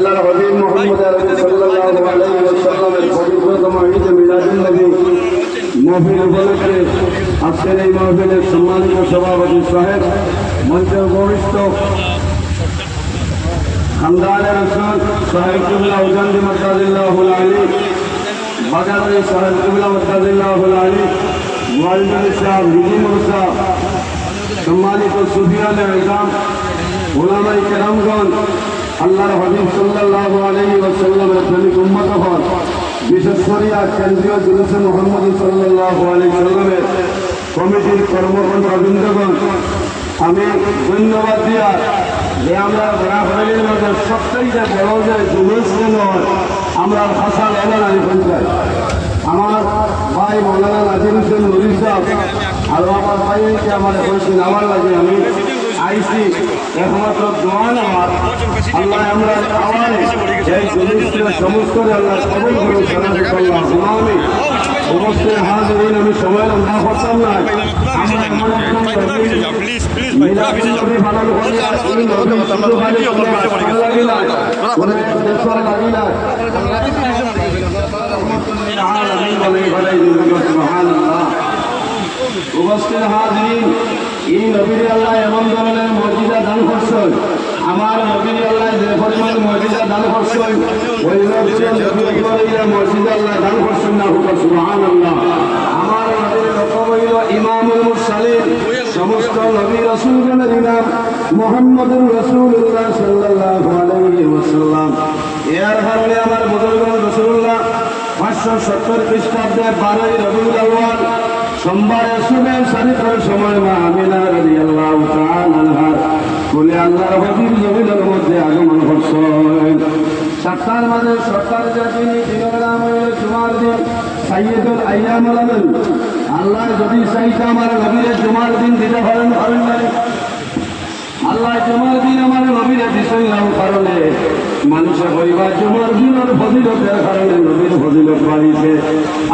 আল্লাহর হবিব মুহাম্মদ আরবি সাল্লাল্লাহু আলাইহি ওয়াসাল্লামের পবিত্রতম ঈদ মিলাদুন নবী মাহফিল উপলক্ষে আজকের এই মাহফিলের সম্মানিত সভাপতি সাহেব, মঞ্চের বরিষ্ঠ খানদানের রসুল সাহেবুল্লাহ উজান্দি মতাদিল্লাহুল আলী, বাজারে সাহেবুল্লাহ মতাদিল্লাহুল আলী, ওয়ালদুল সাহেব নিজিমুল সাহেব সম্মানিত সুফিয়ানে ইসলাম ওলামাই কেরামগণ আল্লাহর হবিব সাল্লাল্লাহু আলাইহি ওয়াসাল্লামের প্রেমিক উম্মত হন। বিশেষ করিয়া কেন্দ্রীয় জুলুসে মোহাম্মদ সাল্লাল্লাহু আলাইহি সাল্লামের কমিটির কর্মকর্তা বৃন্দগণ আমি ধন্যবাদ দিয়া যে আমরা ঘোরাঘুরির মধ্যে সবচেয়ে বড় যে জুলুস নয় আমরা ভাষা এলানি পঞ্চায়েত। আমার ভাই মৌলানা নাজির হোসেন নুরি সাহেব আর আমার ভাইকে আমার বলছেন আমার লাগে আমি আইসি একমাত্র দোয়ান আমার আল্লাহ আমরা খাওয়াই এই জিনিসটা সমস্ত আল্লাহ সবল করে সাহায্য করলাম আমি সমস্ত হাত দিন আমি সবাই রান্না করতাম না হাজির এই নবীর আল্লাহ এমন ধরনের মর্যাদা দান করছেন। আমার নবীর আল্লাহ যে পরিমাণ মর্যাদা দান করছেন, ওই নবীর মর্যাদা আল্লাহ দান করছেন না হুকুম সুবহান আল্লাহ আমার নবীর লক্ষ্য হইল ইমামুল মুরসালিন। সমস্ত নবী রাসূলগণের ইমাম, মুহাম্মদুর রাসূলুল্লাহ সাল্লাল্লাহু আলাইহি ওয়াসাল্লাম। এর কারণে আমার বুজুর্গ রাসূলুল্লাহ, পাঁচশো সত্তর খ্রিস্টাব্দে বারোই রবিউল আউয়াল সোমবারে শুনে শরীফের সময় মা আমিনা রাদিয়াল্লাহু তাআলা আনহার বলে, আল্লাহর হাবিব জমিনের মধ্যে আগমন করছেন সাতটার মাঝে যে দিন দিনের জুমার দিন, সাইয়দুল আইয়াম আলামিন আল্লাহ যদি চাইতে আমার নবীর জুমার দিন দিতে পারেন পারেন আল্লাহ জুমার দিন আমার নবীর বিষয় কারণে মানুষে হইবা জুমার দিনের ফজিলতের নবীর ফজিলত বাড়িছে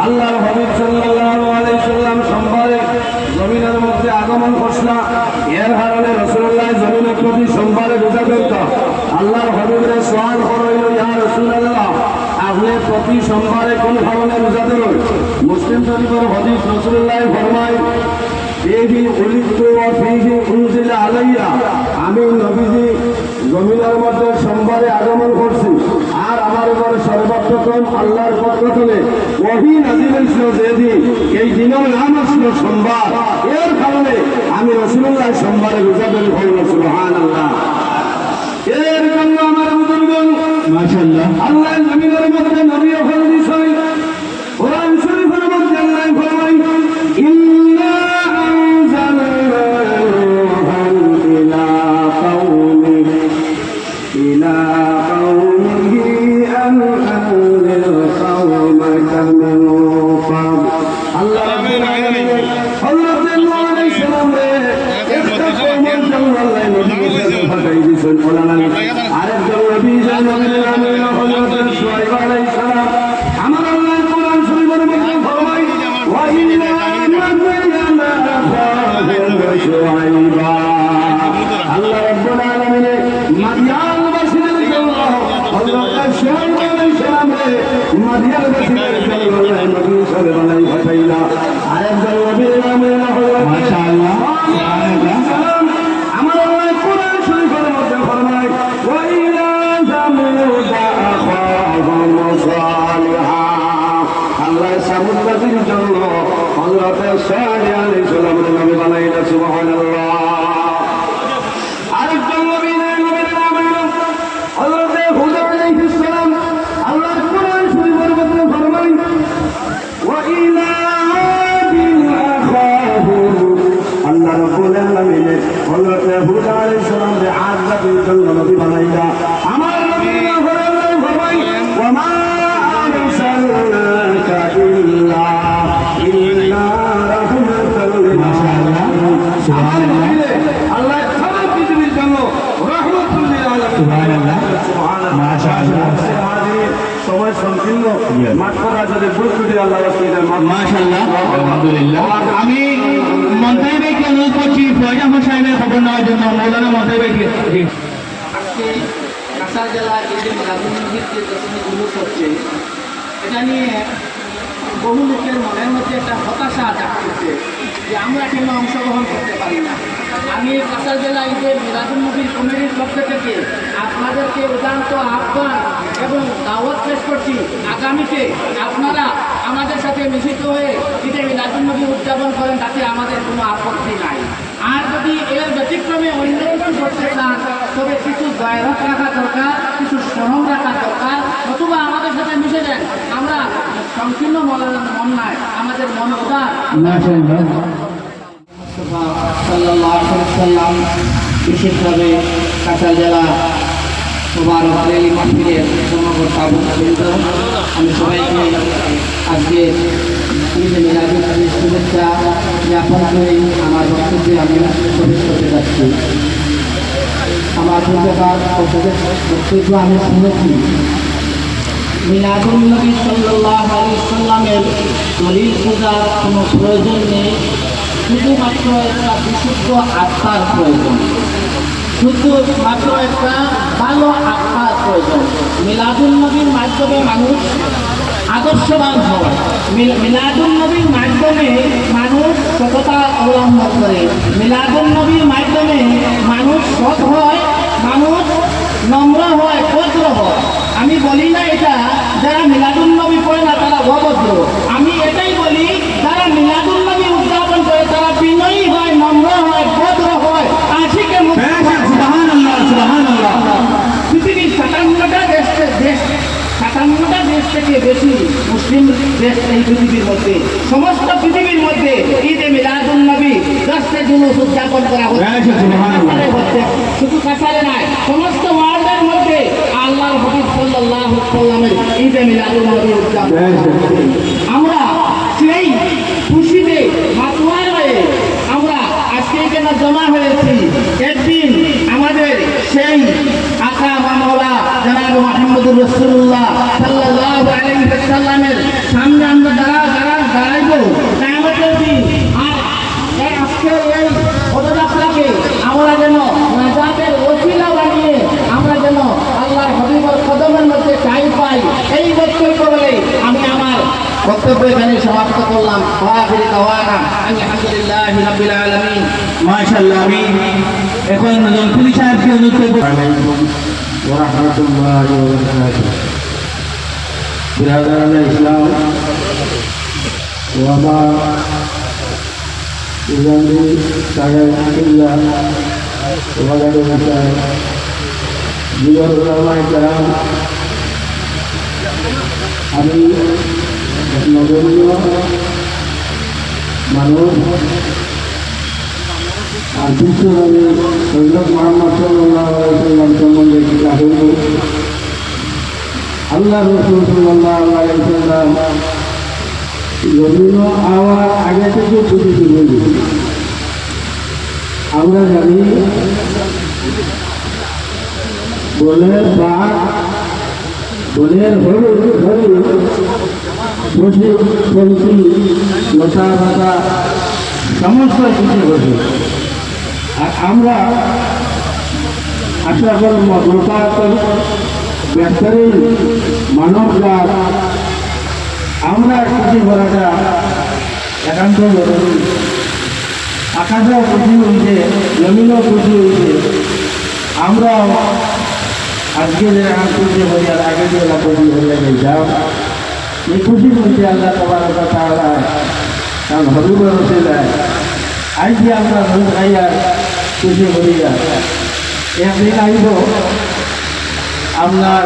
আল্লাহর সাল্লাম সোমবারে জমিনের মধ্যে আগমন করছিল এর কারণে রাসূলুল্লাহ জমিনের প্রতি সোমবারে রোজা করত আল্লাহর হবিবের সওয়াল করইল ইয়া রাসূলুল্লাহ আপনি প্রতি সোমবারে কোন কারণে রোজা দেবেন মুসলিম শরীফের হদিস রাসূলুল্লাহ ফরমায় ফিহি উলিদতু ওয়া আলাইয়া, আমি হয়েছিল যেদিন এই দিনের নাম আসছিল সোমবার। এর কারণে আমি রসুল্লাহ সোমবারে রোজা বের করল সুবহান আল্লাহ এর জন্য আমার বুজুর্গ আল্লাহ জমিনের মধ্যে নবী আমার রে আল্লাহ সারা পৃথিবীর জন্য রহমতুল লিল আলামিন সুবহানাল্লাহ সুবহানাল্লাহ মাশাআল্লাহ সময় সংকীর্ণ মাত্রা যদি গুরুত্ব দিয়ে আল্লাহ মাশাআল্লাহ আলহামদুলিল্লাহ আমি মন্ত্রী ভাইকে অনুরোধ করছি ফয়জা সাহেবের খবর নেওয়ার জন্য মৌলানা জি। আজকে জেলায় এই যে রাজনীতির যে দশমী জুলুস হচ্ছে এটা নিয়ে বহু লোকের মনের মধ্যে একটা হতাশা জাগতেছে যে আমরা কেন অংশগ্রহণ করতে পারি না। আমি কাছাড় জেলা ঈদের মিরাজুল নবীর কমিটির পক্ষ থেকে আপনাদেরকে উদান্ত আহ্বান এবং দাওয়াত পেশ করছি। আগামীতে আপনারা আমাদের সাথে মিশিত হয়ে ঈদে মিরাজুল নবী উদযাপন করেন, তাতে আমাদের কোনো আপত্তি নাই। আর যদি এর ব্যতিক্রমে অন্য কিছু করতে চান তবে কিছু গায়ক রাখা দরকার কিছু সরম রাখা দরকার অথবা আমাদের সাথে মিশে যান আমরা সংকীর্ণ মন নাই আমাদের মন উদার সাল্লাম বিশেষভাবে কাঁচা জেলা সবার রেলি মাহফিলের বৃন্দ আমি সবাইকে আজকে শুভেচ্ছা জ্ঞাপন করে। আমার বক্তব্যে আমি প্রবেশ করতে যাচ্ছি। পূর্বকার বক্তব্য আমি শুনেছি মিলাদুল নবী সাল্লাহ আলী কোনো প্রয়োজন নেই। শুধুমাত্র একটা বিশুদ্ধ আত্মার প্রয়োজন। শুধু মাত্র একটা ভালো আত্মার প্রয়োজন। মিলাদুল নবীর মাধ্যমে মানুষ আদর্শবান হয়। মিল- মিলাদুল নবীর মাধ্যমে মানুষ সততা অবলম্বন করে। মিলাদুল নবীর মাধ্যমে মানুষ সৎ হয়, মানুষ নম্র হয়, ভদ্র হয়। আমি বলি না এটা, যারা মিলাদুল নবী পড়ে না তারা অভদ্র। আমি এটাই বলি যারা মিলাদুল নবী উদযাপন করে তারা বিনয়ী হয় নম্র হয় ভদ্র হয় আশিকে সুবহানাল্লাহ সুবহানাল্লাহ পৃথিবীর সাতান্নটা দেশ দেশ থেকে বেশি মুসলিম দেশ এই পৃথিবীর মধ্যে সমস্ত পৃথিবীর মধ্যে ঈদে মিলাদুল নবী দশটা জুলুস উদযাপন করা হচ্ছে। হ্যাঁ, শুধু কাছারে নয় সমস্ত ওয়ার্ল্ডের মধ্যে আল্লাহর হবিব সাল্লাল্লাহু সাল্লামের ঈদে মিলাদুল নবী উদযাপন করা আমরা সেই খুশিতে মাতোয়ার হয়ে আমরা আজকে এখানে জমা হয়েছি। একদিন আমাদের সেই আকা মামলা জনাব মোহাম্মদুর রসুল্লাহ সাল্লাল্লাহু সাল্লামের সামনে আমরা দাঁড়া আর এই আজকের আমরা যেন নাজাতের ওসিলা আমরা যেন আল্লাহর হবিবর পাই এই বক্তব্য বলে আমি আমার বক্তব্য এখানে সমাপ্ত করলাম। আলহামদুলিল্লাহ রাব্বিল আলামিন। আমি আমি এখন জনপুরি সাহেবকে অনুরোধ বিরাজান ইসলাম ও আমার ইসলামী সাহেব আকিল্লা ওবাগানের বিষয়ে জীবন রহমান কালাম আমি নগরীয় মানুষ, আর বিশ্বভাবে সৈয়দ সম্বন্ধে একটি আগ্রহ আল্লাহ রসুল সাল্লাম জমিন আমার আগে থেকে ছুটি শুরু আমরা জানি বলের বাঘ বলের হলু হলু বসে পঙ্ক্তি লতা পাতা, সমস্ত কিছু বসে। আর আমরা আশা করব গোটাত ব্যবসায়ী মানব জাত। আমরা খুশি করাটা একান্ত জরুরি। আকাশেও খুশি হয়েছে জমিনও খুশি হয়েছে আমরাও আজকে যে খুশি হই আর আগে যে খুশি হয়ে যাও। এই খুশি বলতে আল্লাহ তোমার কথা কারণ হবিবর হতে যায় আজকে আমরা রোজ খাইয়ার খুশি হইয়া। একদিন আইব। আপনার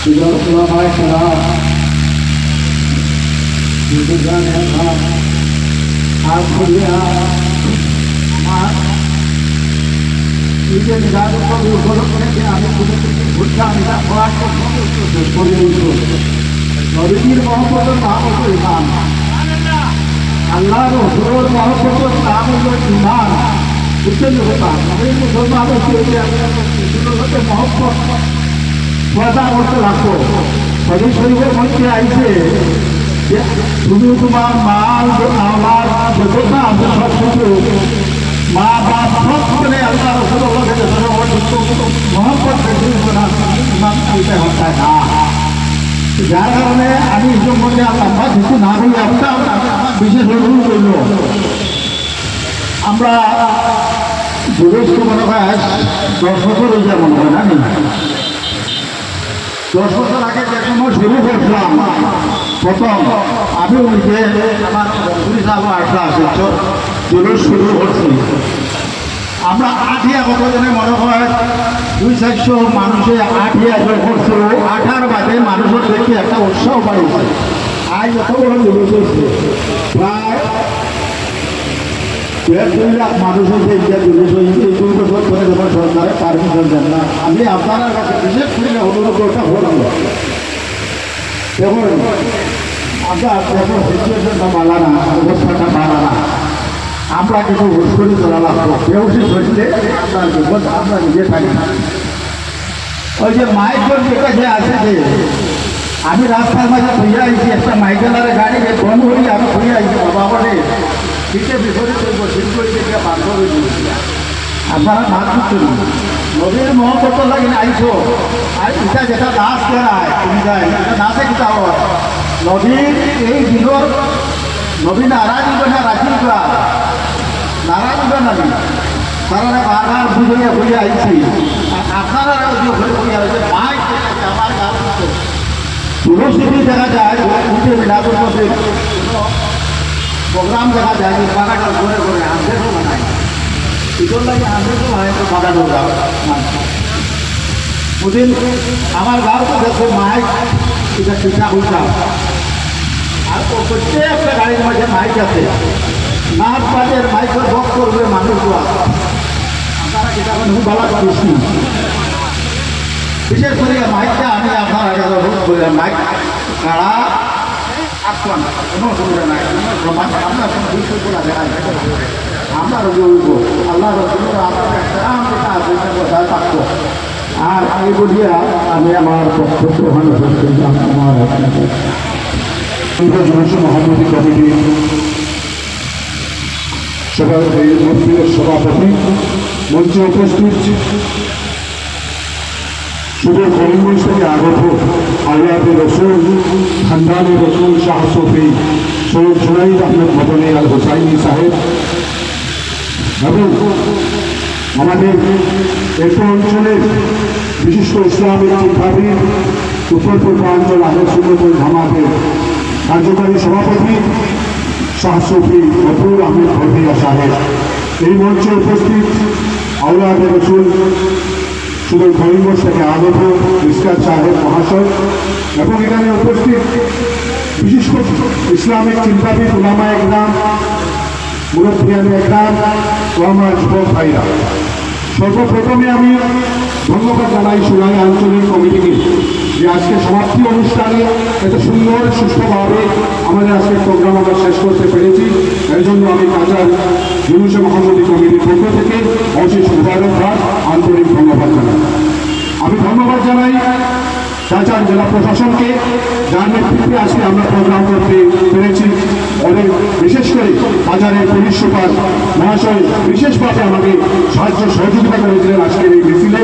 সুজন সুলামায় সালাম হিন্দুজান হ্যাঁ আর খুলিয়া এই যে নিরাজ উপলক্ষে আমি উৎসাহ নিরাজ করার নবীজির মহব্বতের নাম হলো ইমান আল্লাহর হজুর মহব্বতের নাম হলো ইমান আমি মুসলমান হচ্ছে মহব্বত পয়সা করতে লাগতো। শরীর শরীরের মধ্যে আইছে তুমি তোমার মাল আমার যতটা আছে সব কিছু, মা বাপ সব করে আল্লাহ রসুল্লাহ মহব্বত ইমান আনতে হতায় না। যার কারণে আমি এই সম্বন্ধে লম্বা কিছু না বলে আপনার বিশেষ অনুরোধ করল আমরা যুবস্ত মনে হয় দশ বছর হয়ে যায় মনে হয় নি? দশ বছর আগে যে সময় শুরু করছিলাম, প্রথম আমি ওই যে আমার বন্ধুরি সাহেব আসা আছে জুলুস শুরু করছি আমরা আঠিয়া কতজনে মনে হয় দুই চারশো মানুষে আঠিয়া যোগ করছিল। আঠার বাদে মানুষের দেখে একটা উৎসাহ বাড়িছে আজ এত বড় জুলুস হচ্ছে দেড় দুই লাখ মানুষের যে ইন্ডিয়া জুলুস হয়েছে এই দুই বছর ধরে যখন সরকারে পারমিশন দেন না। আমি আপনার কাছে বিশেষ করে অনুরোধ করতে বললাম দেখুন, আমরা দেখুন সিচুয়েশনটা বালা না, অবস্থাটা বালা না। আমরা কিছু হুস্করি করা লাগবো বেউসি ধরলে আমরা বিপদ আমরা নিজে থাকি। ওই যে মাইকের যেটা আছে যে, আমি রাস্তার মাঝে ঘুরে আইছি, একটা মাইকেলারে গাড়ি বন্ধ হয়ে আমি ঘুরে আইছি, বাবা শীতে বিপরীত শীত করে দিয়ে বাধ্য দিয়েছি আপনারা নাচ করছেন নদীর মহব্বত লাগে আইছো? আর এটা যেটা নাচ করায় তুমি যায় এটা নাচে কিতা হয় নদীর এই দিনের নবী নারাজ না রাখিল নারাজ নাবি কারণ বারবার বুঝিয়ে বুঝে আইছি। আপনারা আমার তুলসী দেখা যায় উঠে মিলাদুর মধ্যে প্রোগ্রাম দেখা যায় যে বাগাটা ঘুরে ঘুরে আন্দেরও বানায় ইটোর লাগে আন্দেরও হয় তো বাগানো ওদিন আমার গাঁও তো দেখো মাইক, এটা পিঠা উঠা আর ও প্রত্যেকটা গাড়ির মাঝে মাইক আছে। নাচ বাজের মাইকের বক করবে মানুষরা আপনারা যেটা বালা করছি বিশেষ করে মাইকটা আমি আপনার আগে করি মাইক আসলাম কোনো অসুবিধা নাই। আপনার কোনো বিষয় করা যায় আমরা রোগ আল্লাহ রসুল আপনার একটা আর আমি বলিয়া আমি আমার করলাম আমার কমিটি সভাপতি, মঞ্চে উপস্থিত। শুধু করিমগঞ্জ থেকে আগত আল্লাহ রসুল খানদানি রসুল, শাহ সফি। সৈয়দ জুনাইদ আহমেদ মদনী আল হোসাইনি সাহেব। এবং আমাদের একটু অঞ্চলের বিশিষ্ট ইসলামিক শিক্ষাবিদ উত্তর পূর্বাঞ্চল আহমেদ সুন্দর জামাতের কার্যকারী সভাপতি শাহ সফি মফুর আহমেদ ভরদিয়া সাহেব। এই মঞ্চে উপস্থিত আউলাদ রসুল শুধু করিমগঞ্জ থেকে আগত ইস্কার সাহেব মহাশয় এবং এখানে উপস্থিত বিশেষ করে ইসলামিক চিন্তাবিদ উলামা একরাম মুরব্বিয়ান একরাম ও আমার যুবক ভাইরা। সর্বপ্রথমে আমি ধন্যবাদ জানাই সুরাই আঞ্চলিক কমিটিকে। যে আজকে সমাপ্তি অনুষ্ঠানে, এত সুন্দর সুস্থভাবে আমাদের আজকে প্রোগ্রাম আমরা শেষ করতে পেরেছি। এই জন্য আমি কাজার জুলুসে মোহাম্মদী কমিটির পক্ষ থেকে অশেষ মুবারকবাদ আন্তরিক ধন্যবাদ জানাই। আমি ধন্যবাদ জানাই কাজার জেলা প্রশাসনকে, যার নেতৃত্বে আজকে আমরা প্রোগ্রাম করতে পেরেছি। অনেক, বিশেষ করে বাজারের পুলিশ সুপার মহাশয় বিশেষভাবে আমাকে সাহায্য সহযোগিতা করেছিলেন আজকের এই মিছিলে।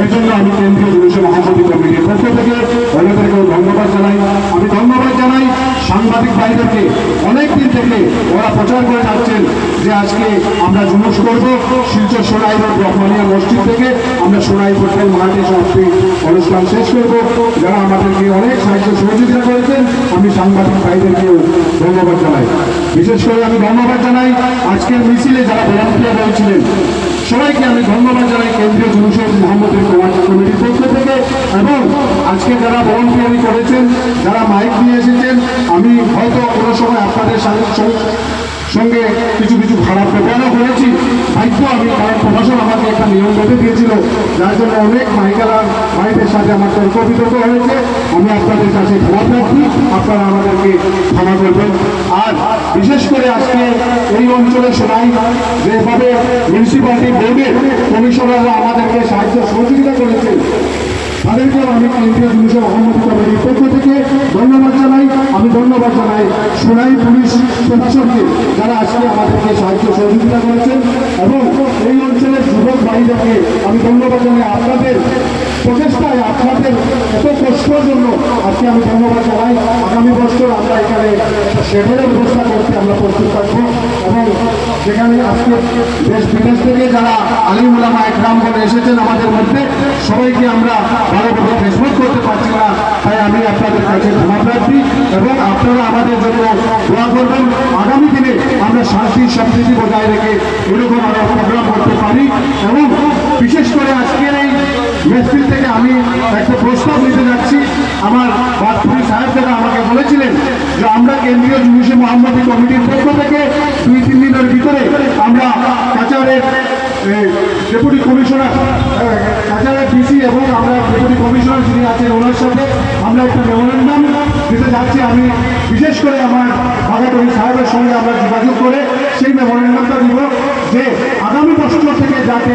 এর জন্য আমি কেন্দ্রীয় পুলিশ মহাসমিতি কমিটির পক্ষ থেকে ওনাদেরকেও ধন্যবাদ জানাই। আমি ধন্যবাদ জানাই সাংবাদিক ভাইদেরকে। অনেক দিন থেকে ওরা প্রচার করে যাচ্ছেন যে আজকে আমরা জুলুস করব। শিলচর সোনাই রোড রহমানিয়া মসজিদ থেকে আমরা সোনাই হোটেল মাঠে সমাপ্তি অনুষ্ঠান শেষ করব। যারা আমাদেরকে অনেক সাহায্য সহযোগিতা করেছেন, আমি সাংবাদিক ভাইদেরকেও ধন্যবাদ জানাই। বিশেষ করে আমি ধন্যবাদ জানাই আজকের মিছিলে যারা ভলান্টিয়ার হয়েছিলেন সবাইকে আমি ধন্যবাদ জানাই কেন্দ্রীয় জনসদ মোহাম্মদের কমিটির পক্ষ থেকে এবং আজকে যারা ভলান্টিয়ারি করেছেন, যারা মাইক নিয়ে এসেছেন, আমি হয়তো কোনো সময় আপনাদের সাথে সঙ্গে কিছু কিছু খারাপ ব্যবহারও করেছি ভাগ্য আমি কারণ প্রশাসন আমাকে একটা নিয়ম বেঁধে দিয়েছিল। যার জন্য অনেক মাইকারা ভাইদের সাথে আমার তর্ক বিতর্ক হয়েছে। আমি আপনাদের কাছে ক্ষমা প্রার্থী। আপনারা আমাদেরকে ক্ষমা করবেন। আর বিশেষ করে আজকে এই অঞ্চলে শোনাই, যেভাবে মিউনিসিপ্যালিটি বোর্ডের কমিশনাররা আমাদেরকে সাহায্য সহযোগিতা করেছেন তাদেরকেও আমি কেন্দ্রীয় পুলিশ অহমতি কমিটির পক্ষ থেকে ধন্যবাদ জানাই। আমি ধন্যবাদ জানাই সোনাই পুলিশ প্রশাসনকে যারা আজকে আমাদেরকে সাহায্য সহযোগিতা করেছেন এবং এই অঞ্চলের যুবক ভাইদেরকে আমি ধন্যবাদ জানাই। আপনাদের প্রচেষ্টায় আপনাদের এত কষ্টের জন্য আজকে আমি ধন্যবাদ জানাই। আগামী বছর আমরা এখানে শেডের ব্যবস্থা করতে আমরা প্রস্তুত থাকব এবং সেখানে আজকে দেশ বিদেশ থেকে যারা আলিমুলামা একরাম করে এসেছেন আমাদের মধ্যে, সবাইকে আমরা ভালোভাবে ফেসবুক করতে পারছি না, তাই আমি আপনাদের কাছে ক্ষমা প্রার্থী এবং আপনারা আমাদের জন্য দোয়া করবেন। আগামী দিনে আমরা শান্তি সম্প্রীতি বজায় রেখে এরকম আমরা প্রোগ্রাম করতে পারি এবং বিশেষ করে আজকের এই মেসফিল থেকে আমি একটা প্রস্তাব নিতে যাচ্ছি। আমার বাদপুরি সাহেব দাদা আমাকে বলেছিলেন যে আমরা কেন্দ্রীয় জুডিশি মোহাম্মদী কমিটির পক্ষ থেকে দুই, তিন দিনের ভিতরে আমরা কাচারের ডেপুটি কমিশনার কাচারের ডিসি এবং আমরা ডেপুটি কমিশনার যিনি আছেন ওনার সাথে আমরা একটা মেমোরেন্ডাম দিতে যাচ্ছি। আমি বিশেষ করে আমার বাগাতরি সাহেবের সঙ্গে আমরা যোগাযোগ করে সেই মেমোরেন্ডামটা দিব। যে আগামী বছর থেকে যাতে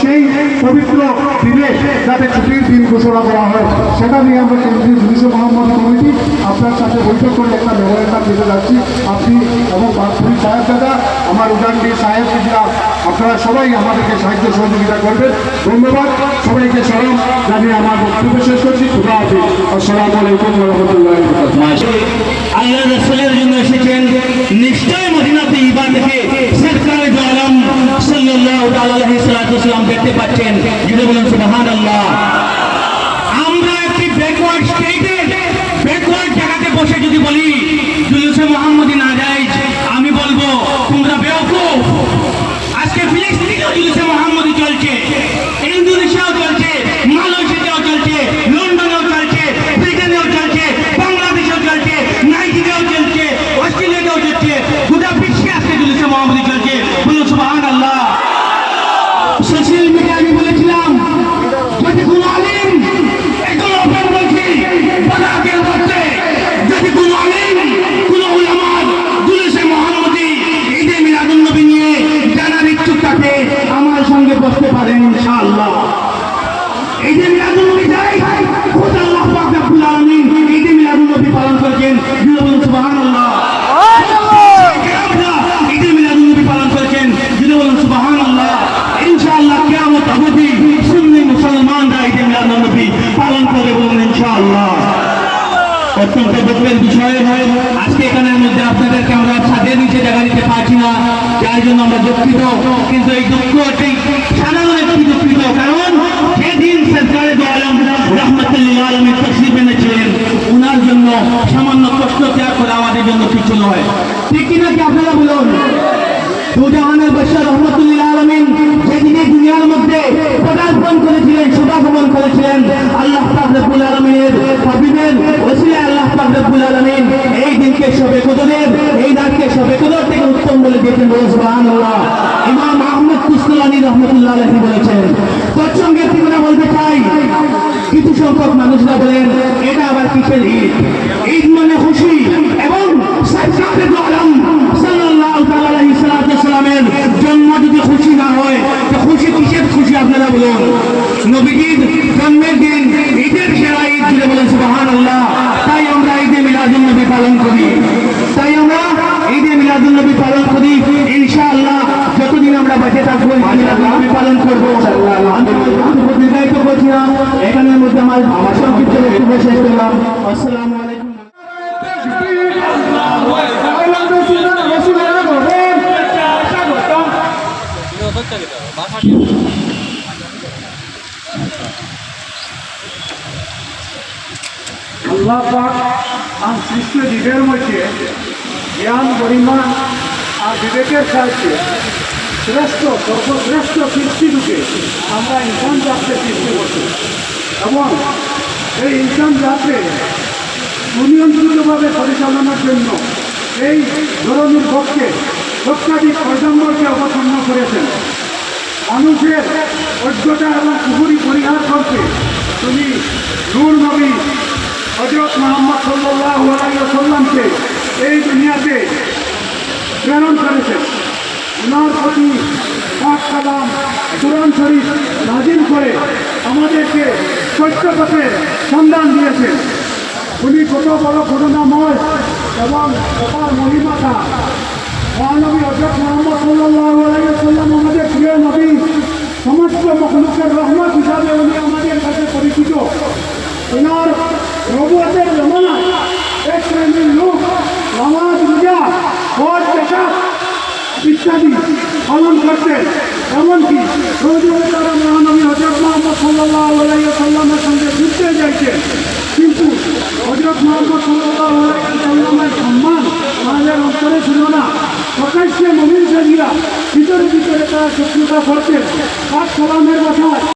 সেই পবিত্র দিনে যাতে ছুটির দিন ঘোষণা করা হয়, সেটা নিয়ে আমরা কেন্দ্রীয় জুডিশিয়াল মোহাম্মদ কমিটি আপনার সাথে বৈঠক করে একটা মেমোরেন্ডাম দিতে যাচ্ছি। আপনি এবং সাহেব দাদা আমার উদানডি সাহেব আপনারা সবাই আমাদেরকে সাহায্য সহযোগিতা করবেন। ধন্যবাদ। সবাইকে স্মরণ জানিয়ে আমার বক্তব্য শেষ করছি। খুদা হাফিজ। আসসালামু আলাইকুম রহমতুল্লাহ আল্লাহ রসুলের জন্য এসেছেন নিশ্চয় মদিনাতে ইবাদ দেখে সরকারে আলম সাল্লাল্লাহু আলাইহি সাল্লাম দেখতে পাচ্ছেন। যদি বলেন সুবহানাল্লাহ। আমরা একটি ব্যাকওয়ার্ড পারেন ইনশাআল্লাহ। ঈদে মিলাদুন নবী যাই খোদ আল্লাহ পাক রব্বুল আলামিন ঈদে মিলাদুন নবী পালন করেছেন, জুড়ে বলুন সুবহানাল্লাহ। ঈদে মিলাদুন নবী পালন করেছেন, জুড়ে সুবহানাল্লাহ। ইনশাআল্লাহ কিয়ামত অবধি সুন্নি মুসলমানরা ঈদে মিলাদুন নবী পালন করে ইনশাআল্লাহ। অত্যন্ত দুঃখের বিষয় আজকে এখানের মধ্যে আপনাদেরকে আমরা ছাদের নিচে জায়গা দিতে পারছি না, যার জন্য আমরা দুঃখিত। কিন্তু এই দুঃখটি সাধারণ একটি দুঃখিত, কারণ সেদিন সরকারে আলম রহমতুল্লাহ আলমের তসিব এনেছিলেন। ওনার জন্য সামান্য কষ্ট ত্যাগ করে আমাদের জন্য কিছু নয়। ঠিক কিনা কি আপনারা বলুন? দুজাহানের বৈশ্য রহমতুল্লাহ আলমিন যেদিকে দুনিয়ার মধ্যে করেছিলেন আল্লাহ পাকরুল আলমিনের হাবিবের ওসিলা আল্লাহ পাকরুল আলমিন এই দিনকে সবে কদরের, এই রাতকে সবে কদর থেকে উত্তম বলে দিয়েছেন ইমাম আহমদ বলেছেন বলতে চাই। কিছু সংখ্যক মানুষরা বলেন, এটা আবার কিসের ঈদ? ঈদ মানে খুশি এবং সাল্লাল্লাহু তাআলা আলাইহি খুশি না হয়, তো খুশি কিসের খুশি আপনারা বলুন? নবীজির জন্মের দিন, ঈদের সেরা ঈদ জুড়ে বলেন, সুবহানাল্লাহ। তাই আমরা ঈদে মিলাদুন নবী পালন করি। তাই আমরা ঈদে মিলাদুন নবী পালন করি, ইনশাআল্লাহ। যতদিন আমরা বেঁচে থাকব মিলাদুন নবী পালন করব আমি দীর্ঘায়িত করছি এখানের মধ্যে আমার সংক্ষিপ্ত বক্তব্য শেষ করলাম। আসসালামু আল্লাহ পাক আম সৃষ্ট জীবের মধ্যে জ্ঞান গরিমা আর বিবেকের সাহায্যে শ্রেষ্ঠ, সর্বশ্রেষ্ঠ সৃষ্টিরূপে আমরা ইনসান জাতকে সৃষ্টি করছি। এবং এই ইনসান জাতকে সুনিয়ন্ত্রিতভাবে পরিচালনার জন্য এই ধরনের পক্ষে লক্ষাধিক প্রজন্মকে অবসন্ন করেছেন। মানুষের অজ্ঞতা এবং কুহুরি পরিহার করতে তিনি নূর নবী হজরত মোহাম্মদ সাল্লাহ সাল্লামকে এই দুনিয়াতে প্রেরণ করেছেন। ওনার প্রতি পাক কালাম কোরআন শরীফ নাজিল করে আমাদেরকে সত্য পথের সন্ধান দিয়েছেন। উনি কত বড় ঘটনাময় এবং অপার মহিমাতা মহানবী হজরত মোহাম্মদ সাল্লাহ আলাইসাল্লাম আমাদের প্রিয় নবী, সমস্ত মখলুকের রহমত হিসাবে উনি আমাদের কাছে পরিচিত। ওনার নবুয়তের জমানায় এক শ্রেণির লোক, নামাজ, রোজা, হজ জাকাত ইত্যাদি পালন করতেন। এমনকি প্রয়োজনে তারা মহানবী হজরত মোহাম্মদ সাল্লাহ আলাইসাল্লামের সঙ্গে যুদ্ধে যাইতেন। কিন্তু হজরত মোহাম্মদ সাল্লাহ আলাইসাল্লামের সম্মান তাদের অন্তরে ছিল না। প্রকাশ্যে মমিন সাজিয়া ভিতরে ভিতরে তারা শত্রুতা করতেন পাক সালামের কথা